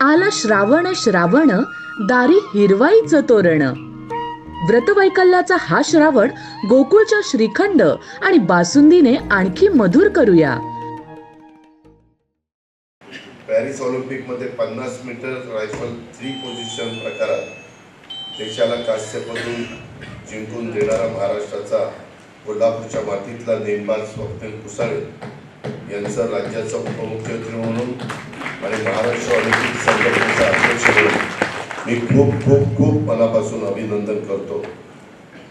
आला श्रावण श्रावण दारी हिरवाईचं तोरण. व्रतवैकल्याचा हा श्रावण गोकुळच्या श्रीखंड आणि बासुंदीने आणखी मधुर करूया. पॅरिस ऑलिम्पिकमध्ये पन्नास मीटर रायफल थ्री पोझिशन प्रकारात देशाला कास्यपदून जिंकून देणारा महाराष्ट्राचा कोल्हापूरच्या मातीतला नेमबाज स्वप्नील कुसाळे यांचा राज्याचा उपमुख्यमंत्री म्हणून आणि महाराष्ट्र ऑलिम्पिक संघटनेचा अध्यक्ष म्हणून मी खूप खूप खूप मनापासून अभिनंदन करतो.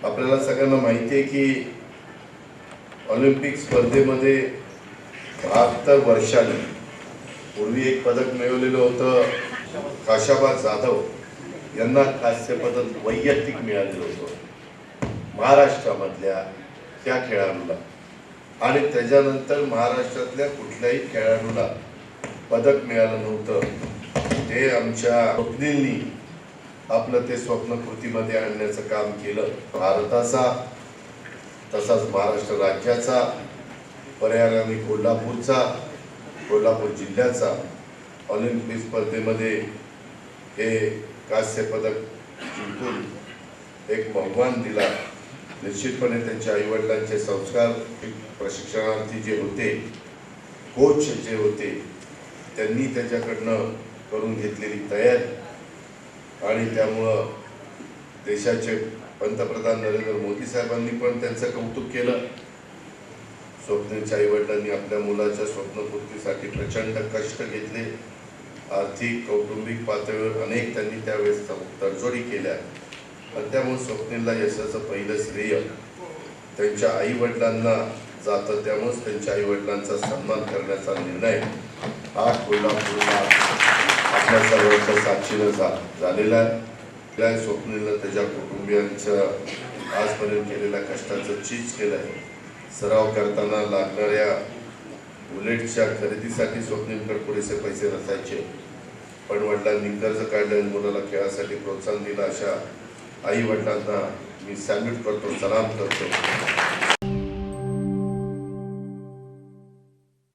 आपल्याला सगळ्यांना माहिती आहे की ऑलिम्पिक स्पर्धेमध्ये बहात्तर वर्षांनी पूर्वी एक पदक मिळवलेलं होतं काशाबा जाधव. यांना कांस्य पदक वैयक्तिक मिळालेलं होतं. महाराष्ट्रामधल्या त्या खेळाडूला आणि त्याच्यानंतर महाराष्ट्रातल्या कुठल्याही खेळाडूला पदक मिळालं नव्हतं. ते आमच्या स्वप्नींनी आपलं ते स्वप्न कृतीमध्ये आणण्याचं काम केलं. भारताचा तसाच महाराष्ट्र राज्याचा पर्यायाने कोल्हापूरचा कोल्हापूर जिल्ह्याचा ऑलिम्पिक स्पर्धेमध्ये हे कांस्य पदक जिंकून एक बहुमान दिला. निश्चितपणे त्यांच्या आईवडिलांचे संस्कार प्रशिक्षणार्थी जे होते कोच जे होते त्यांनी त्याच्याकडनं करून घेतलेली तयारी. आणि त्यामुळं देशाचे पंतप्रधान नरेंद्र मोदी साहेबांनी पण त्यांचं कौतुक केलं. स्वप्नेच्या आईवडिलांनी आपल्या मुलाच्या स्वप्नपूर्तीसाठी प्रचंड कष्ट घेतले. आर्थिक कौटुंबिक पातळीवर अनेक त्यांनी त्यावेळेस तडजोडी केल्या. त्यामुळे स्वप्नीलला यशाचं पहिलं श्रेय त्यांच्या आई वडिलांना जातं. त्यामुळेच त्यांच्या आई वडिलांचा सन्मान करण्याचा निर्णय हा कोल्हापूरला आपल्या सर्वांच्या साक्षीनं झा झालेला आहे. त्या स्वप्नीलनं त्याच्या कुटुंबियांचं आजपर्यंत केलेल्या कष्टाचं चीज केलं आहे. सराव करताना लागणाऱ्या बुलेटच्या खरेदीसाठी स्वप्नीलकडे पुरेसे पैसे नसायचे. पण वडिलांनी कर्ज काढल्याने मुलाला खेळासाठी प्रोत्साहन दिलं अशा आई वडिलांना मी सॅल्यूट करतो सलाम करतो.